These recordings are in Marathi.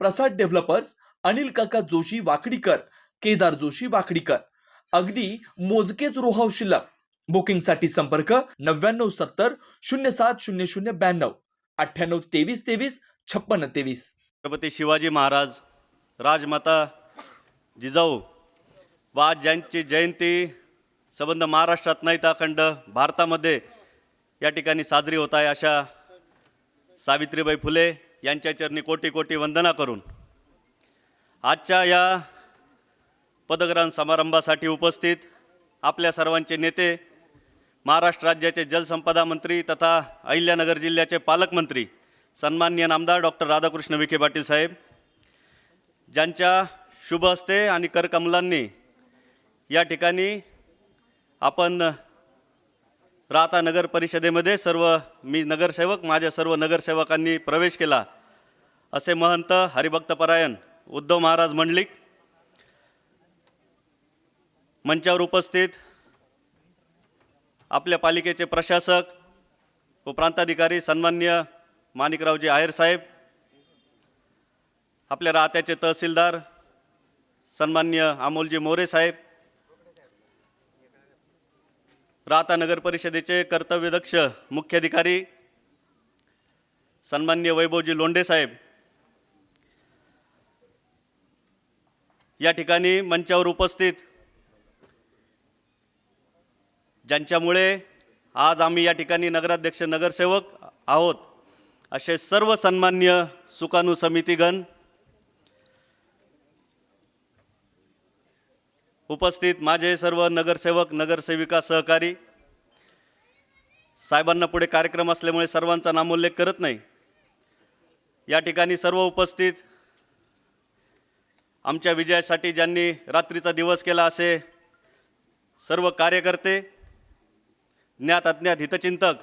प्रसाद डेव्हलपर्स अनिल काका जोशी वाकडीकर केदार जोशी वाकडीकर. अगदी मोजकेच रोहाव शिल्लक. बुकिंगसाठी संपर्क नव्याण्णव सत्तर शून्य सात शून्य शून्य ब्याण्णव. अठ्ठ्याण्णव तेवीस तेवीस छप्पन्न तेवीस. छत्रपती शिवाजी महाराज राजमाता जिजाऊ व आज ज्यांची जयंती संबंध महाराष्ट्रात नाही तर अखंड भारतामध्ये या ठिकाणी साजरी होत आहे अशा सावित्रीबाई फुले यांच्या चरणी कोटी कोटी वंदना करून आजच्या या पदग्रहण समारंभासाठी उपस्थित आपल्या सर्वांचे नेते महाराष्ट्र राज्याचे जलसंपदा मंत्री तथा अहिल्यानगर जिल्ह्याचे पालकमंत्री सन्माननीय नामदार डॉक्टर राधाकृष्ण विखे पाटील साहेब ज्यांच्या शुभ हस्ते आणि करकमलांनी या ठिकाणी आपण राहता नगर परिषदेमध्ये सर्व मी नगरसेवक माझ्या सर्व नगरसेवकांनी प्रवेश केला. असे महंत हरिभक्तपरायण उद्धव महाराज मंडलिक मंचावर उपस्थित आपल्या पालिकेचे प्रशासक व प्रांताधिकारी सन्मान्य माणिकरावजी आयर साहेब आपल्या राहत्याचे तहसीलदार सन्मान्य अमोलजी मोरे साहेब राहता नगर परिषदेचे कर्तव्यदक्ष मुख्याधिकारी सन्मान्य वैभवजी लोंढे साहेब. या ठिकाणी मंचावर उपस्थित ज्यांच्यामुळे आज आम्ही या ठिकाणी नगराध्यक्ष नगरसेवक आहोत असे सर्व सन्मान्य सुकाणू समितीगण उपस्थित माझे सर्व नगरसेवक नगरसेविका सहकारी. साहेबांना पुढे कार्यक्रम असल्यामुळे सर्वांचा नामोल्लेख करत नाही. या ठिकाणी सर्व उपस्थित. आमच्या विजयासाठी ज्यांनी रात्रीचा दिवस केला असे सर्व कार्यकर्ते ज्ञात अज्ञात हितचिंतक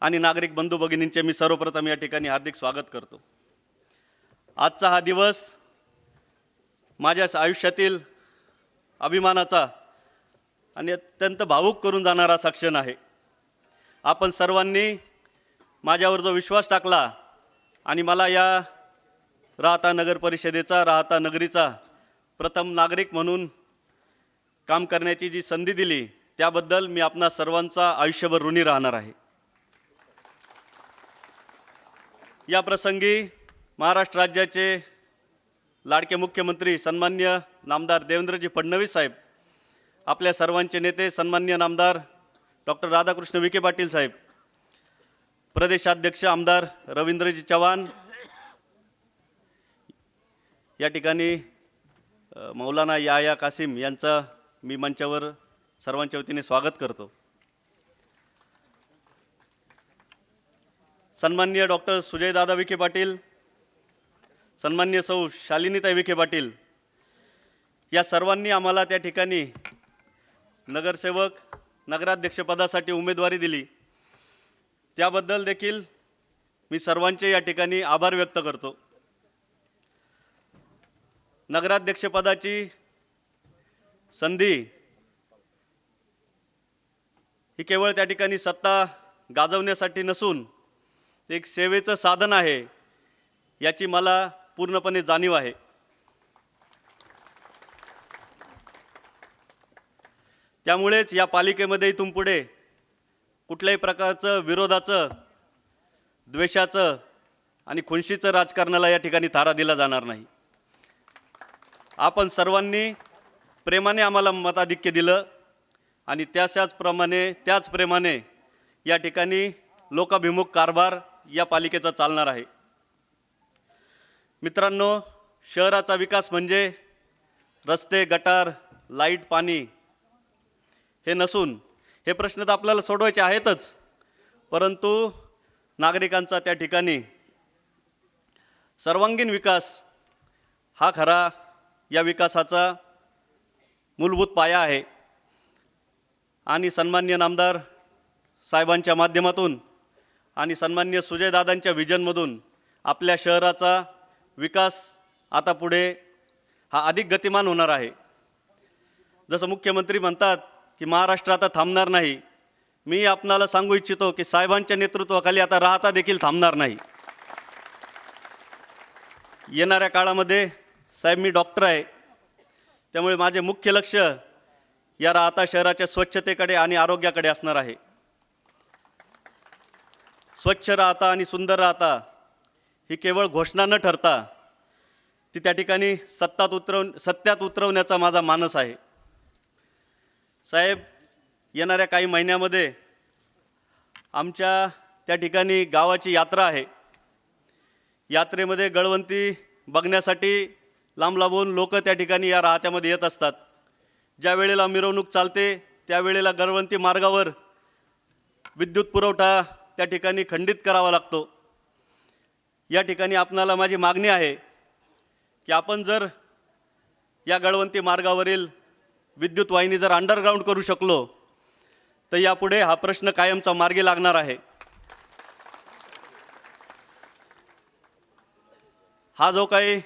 आणि नागरिक बंधू भगिनींचे मी सर्वप्रथम या ठिकाणी हार्दिक स्वागत करतो. आजचा हा दिवस माझ्या आयुष्यातील अभिमानाचा आणि अत्यंत भावूक करून जाणारा सक्षण आहे. आपण सर्वांनी माझ्यावर जो विश्वास टाकला आणि मला या राहता नगर परिषदेचा राहता नगरीचा प्रथम नागरिक म्हणून काम करण्याची जी संधी दिली त्याबद्दल मी आपणा सर्वांचा आयुष्यभर ऋणी राहणार आहे. या प्रसंगी महाराष्ट्र राज्याचे लाडके मुख्यमंत्री सन्मान्य नामदार देवेंद्रजी फडणवीस साहेब आपल्या सर्वांचे नेते सन्मान्य नामदार डॉक्टर राधाकृष्ण विखे पाटील साहेब प्रदेशाध्यक्ष आमदार रवींद्रजी चव्हाण या ठिकाणी मौलाना मौलाना याया कासिम यांचं मी मंचावर सर्वांच्या वतीने स्वागत करतो. सन्माननीय डॉक्टर सुजयदादा विखे पाटील सन्मान्य सौ शालिनीताई विखे पाटील. या सर्वांनी आम्हाला त्या ठिकाणी नगरसेवक नगराध्यक्षपदासाठी उमेदवारी दिली. त्याबद्दल देखील मी सर्वांचे या ठिकाणी आभार व्यक्त करतो. नगराध्यक्षपदाची संधी ही केवळ त्या ठिकाणी सत्ता गाजवण्यासाठी नसून एक सेवेचं साधन आहे याची मला पूर्णपणे जाणीव आहे. त्यामुळेच या पालिकेमध्ये इथून पुढे कुठल्याही प्रकारचं विरोधाचं द्वेषाचं आणि खुनशीचं राजकारणाला या ठिकाणी थारा दिला जाणार नाही. आपण सर्वांनी प्रेमाने आम्हाला मताधिक्य दिलं आणि त्याच्याचप्रमाणे त्याच प्रेमाने या ठिकाणी लोकाभिमुख कारभार या पालिकेचा चालणार आहे. मित्रांनो शहराचा विकास म्हणजे रस्ते गटार लाइट पाणी हे नसून हे प्रश्न तर आपल्याला सोडवायचे आहेतच. परंतु नागरिकांचा त्या ठिकाणी सर्वांगीण विकास हा खरा या विकासाचा मूलभूत पाया आहे. आणि सन्मान्य नामदार साहेबांच्या माध्यमातून आणि सन्मान्य सुजयदादांच्या विजनमधून आपल्या शहराचा विकास आता पुढे हा अधिक गतिमान होणार आहे. जसं मुख्यमंत्री म्हणतात की महाराष्ट्र आता थांबणार नाही. मी आपणाला सांगू इच्छितो की साहेबांच्या नेतृत्वाखाली आता राहता देखील थांबणार नाही. येणाऱ्या काळामध्ये साहेब मी डॉक्टर आहे. त्यामुळे माझे मुख्य लक्ष या राहता शहराच्या स्वच्छतेकडे आणि आरोग्याकडे असणार आहे. स्वच्छ राहता आणि सुंदर राहता ही केवळ घोषणा न ठरता ती त्या ठिकाणी सत्तात उतरव सत्यात उतरवण्याचा माझा मानस आहे. साहेब येणाऱ्या काही महिन्यामध्ये आमच्या त्या ठिकाणी गावाची यात्रा आहे. यात्रेमध्ये गळवंती बघण्यासाठी लांब लांबून लोक त्या ठिकाणी या राहत्यामध्ये येत असतात. ज्या वेळेला मिरवणूक चालते त्यावेळेला गळवंती मार्गावर विद्युत पुरवठा त्या ठिकाणी खंडित करावा लागतो. या ठिकाणी आपणाला माझी मागणी आहे की आपण जर या गळवंती मार्गावरील विद्युत वाहिनी जर अंडरग्राऊंड करू शकलो तर यापुढे हा प्रश्न कायमचा मार्गी लागणार आहे. हा जो काही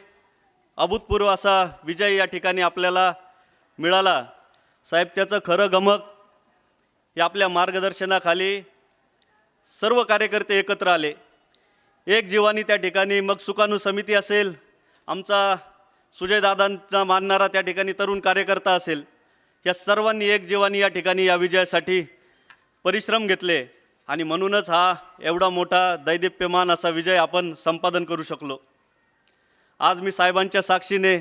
अभूतपूर्व असा विजय या ठिकाणी आपल्याला मिळाला साहेब त्याचं खरं गमक हे आपल्या मार्गदर्शनाखाली सर्व कार्यकर्ते एकत्र आले. एक जीवानी त्या ठिकाणी मग सुकाणू समिती असेल आमचा सुजयदादांचा मानणारा त्या ठिकाणी तरुण कार्यकर्ता असेल या सर्वांनी एक जीवानी या ठिकाणी या विजयासाठी परिश्रम घेतले. आणि म्हणूनच हा एवढा मोठा दैदिप्यमान असा विजय आपण संपादन करू शकलो. आज मी साहेबांच्या साक्षीने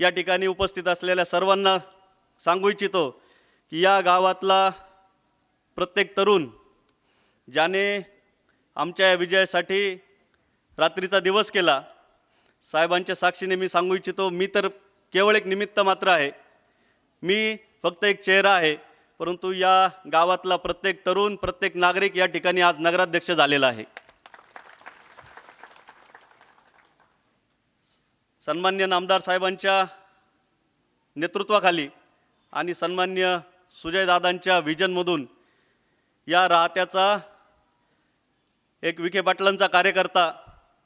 या ठिकाणी उपस्थित असलेल्या सर्वांना सांगू इच्छितो की या गावातला प्रत्येक तरुण ज्याने आमच्या या विजयासाठी रात्रीचा दिवस केला. साहेबांच्या साक्षीने मी सांगू इच्छितो मी तर केवळ एक निमित्त मात्र आहे. मी फक्त एक चेहरा आहे परंतु या गावातला प्रत्येक तरुण प्रत्येक नागरिक या ठिकाणी आज नगराध्यक्ष झालेला आहे. सन्मान्य नामदार साहेबांच्या नेतृत्वाखाली आणि सन्मान्य सुजयदादांच्या विजनमधून या राहत्याचा एक विखे पाटलांचा कार्यकर्ता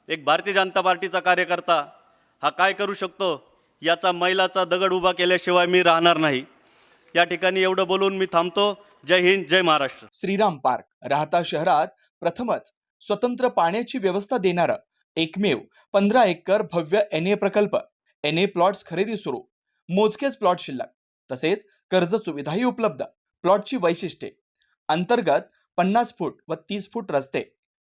एक भारतीय जनता पार्टीचा कार्यकर्ता हा काय करू शकतो? याचा मैलाचा दगड उभा केल्याशिवाय मी राहणार नाही. या ठिकाणी एवढं बोलून मी थांबतो. जय हिंद जय महाराष्ट्र. श्रीराम पार्क राहता शहरात प्रथमच स्वतंत्र पाण्याची व्यवस्था देणारं एकमेव पंधरा एकर भव्य एन ए प्रकल्प. एन ए प्लॉट्स खरेदी सुरू. मोजकेच प्लॉट शिल्लक. तसेच कर्ज सुविधाही उपलब्ध. प्लॉटची वैशिष्ट्ये. अंतर्गत पन्नास फूट व तीस फूट रस्ते.